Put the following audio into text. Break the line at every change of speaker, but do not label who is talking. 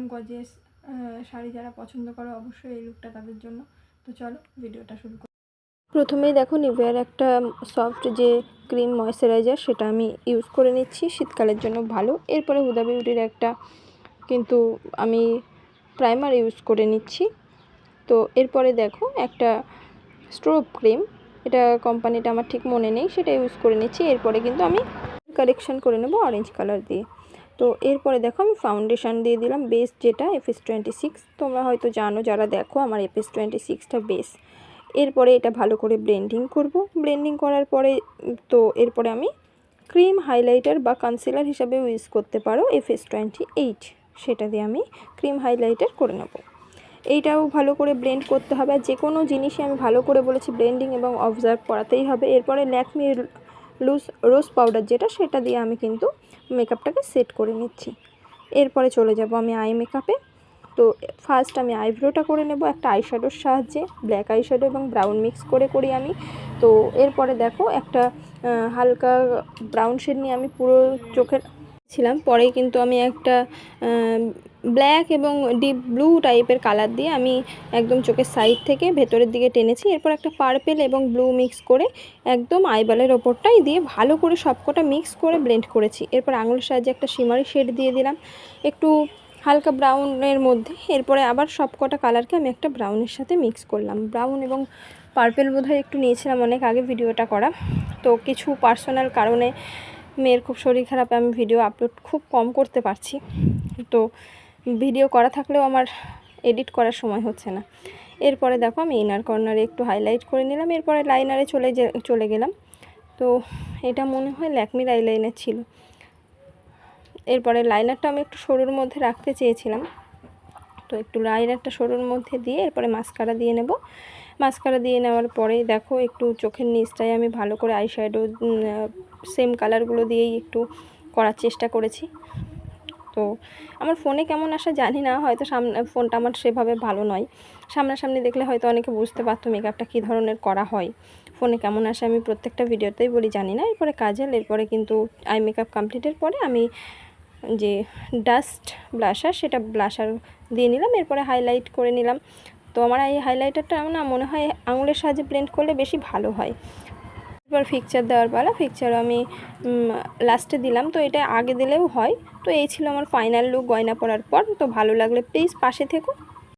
Modern গজেস sari যারা পছন্দ করে অবশ্যই এই লুকটা তাদের জন্য। তো চলো, ভিডিওটা শুরু করি। প্রথমেই দেখো নিভিয়ার একটা সফট যে ক্রিম ময়শ্চারাইজার সেটা আমি ইউজ করে নিচ্ছি। শীতকালের জন্য ভালো। এরপরে হুদা বিউটির একটা কিন্তু আমি প্রাইমার ইউজ করে নিচ্ছি। তো এরপরে দেখো একটা স্ট্রোব ক্রিম এটা কোম্পানিটা আমার ঠিক মনে নেই, সেটা ইউজ করে নিচ্ছি। এরপরে কিন্তু আমি কালেকশন করে নেব অরেঞ্জ কালার দিয়ে। তো এরপরে দেখো আমি ফাউন্ডেশন দিয়ে দিলাম বেস যেটা এফএস টোয়েন্টি সিক্স তোমরা হয়তো জানো যারা দেখো আমার এফএস টোয়েন্টি সিক্সটা বেস এরপরে এটা ভালো করে ব্লেন্ডিং করব। ব্লেন্ডিং করার পরে, তো এরপরে আমি ক্রিম হাইলাইটার বা কনসিলার হিসাবেও ইউজ করতে পারো এফএস টোয়েন্টি এইট সেটা দিয়ে আমি ক্রিম হাইলাইটার করে নেব। এইটাও ভালো করে ব্লেন্ড করতে হবে। আর যে কোনো জিনিসই আমি ভালো করে বলেছি ব্লেন্ডিং এবং অবজার্ভ করাতেই হবে। এরপরে ল্যাকমির লুজ রোজ পাউডার যেটা, সেটা দিয়ে আমি কিন্তু মেকআপটাকে সেট করে নিচ্ছি। এরপরে চলে যাব আমি আই মেকআপে তো ফার্স্ট আমি আইব্রোটা করে নেব একটা আইশ্যাডোর সাহায্যে। ব্ল্যাক আইশ্যাডো এবং ব্রাউন মিক্স করে করি আমি। তো এরপরে দেখো একটা হালকা ব্রাউন শেড নিয়ে আমি পুরো চোখের ছিলাম পরে কিন্তু আমি একটা ব্ল্যাক এবং ডিপ ব্লু টাইপের কালার দিয়ে আমি একদম চোখের সাইড থেকে ভেতরের দিকে টেনেছি। এরপর একটা পার্পেল এবং ব্লু মিক্স করে একদম আইবালের ওপরটাই দিয়ে ভালো করে সবকটা মিক্স করে ব্লেন্ড করেছি। এরপর আঙুলের সাহায্যে একটা শিমারি শেড দিয়ে দিলাম। একটু হালকা ব্রাউনের মধ্যে। এরপরে আবার সবকটা কালারকে আমি একটা ব্রাউনের সাথে মিক্স করলাম। ব্রাউন এবং পার্পেল বোধহয় একটু নিয়েছিলাম অনেক আগে ভিডিওটা করা। তো কিছু পার্সোনাল কারণে মেয়ের খুব শরীর খারাপে, আমি ভিডিও আপলোড খুব কম করতে পারছি। তো ভিডিও করা থাকলেও আমার এডিট করার সময় হচ্ছে না। এরপরে দেখো আমি ইনার কর্নারে একটু হাইলাইট করে নিলাম, এরপরে লাইনারে চলে যে, চলে গেলাম। তো এটা মনে হয় ল্যাকমির আইলাইনার ছিল। এরপরে লাইনারটা আমি একটু সরুর মধ্যে রাখতে চেয়েছিলাম। তো একটু লাইনারটা সরুর মধ্যে দিয়ে এরপরে মাস্কারা দিয়ে নেব। মাস্কারা দিয়ে নেওয়ার পরে দেখো একটু চোখের নিচটায় আমি ভালো করে আইশ্যাডো সেম কালারগুলো দিয়েই একটু করার চেষ্টা করেছি। তো আমার ফোনে কেমন আসা জানি না, হয়তো সামনে ফোনটা আমার সেভাবে ভালো নয়। সামনাসামনি দেখলে হয়তো অনেকে বুঝতে পারতো মেকআপটা কী ধরনের করা হয়। ফোনে কেমন আসে আমি প্রত্যেকটা ভিডিওতেই বলি, জানি না। এরপরে কাজল এরপরে কিন্তু আই মেকআপ কমপ্লিটের পরে আমি যে ডাস্ট ব্লাশার সেটা ব্লাশার দিয়ে নিলাম। এরপরে হাইলাইট করে নিলাম। তো আমার এই হাইলাইটারটা না মনে হয় আঙুলের সাহায্যে ব্লেন্ড করলে বেশি ভালো হয়। এবার ফিকচার দেওয়ার পালা ফিকচার আমি লাস্টে দিলাম, তো এটা আগে দিলেও হয়। তো এই ছিল আমার ফাইনাল লুক গয়না পরার পর। তো ভালো লাগলে প্লিজ পাশে থেকো।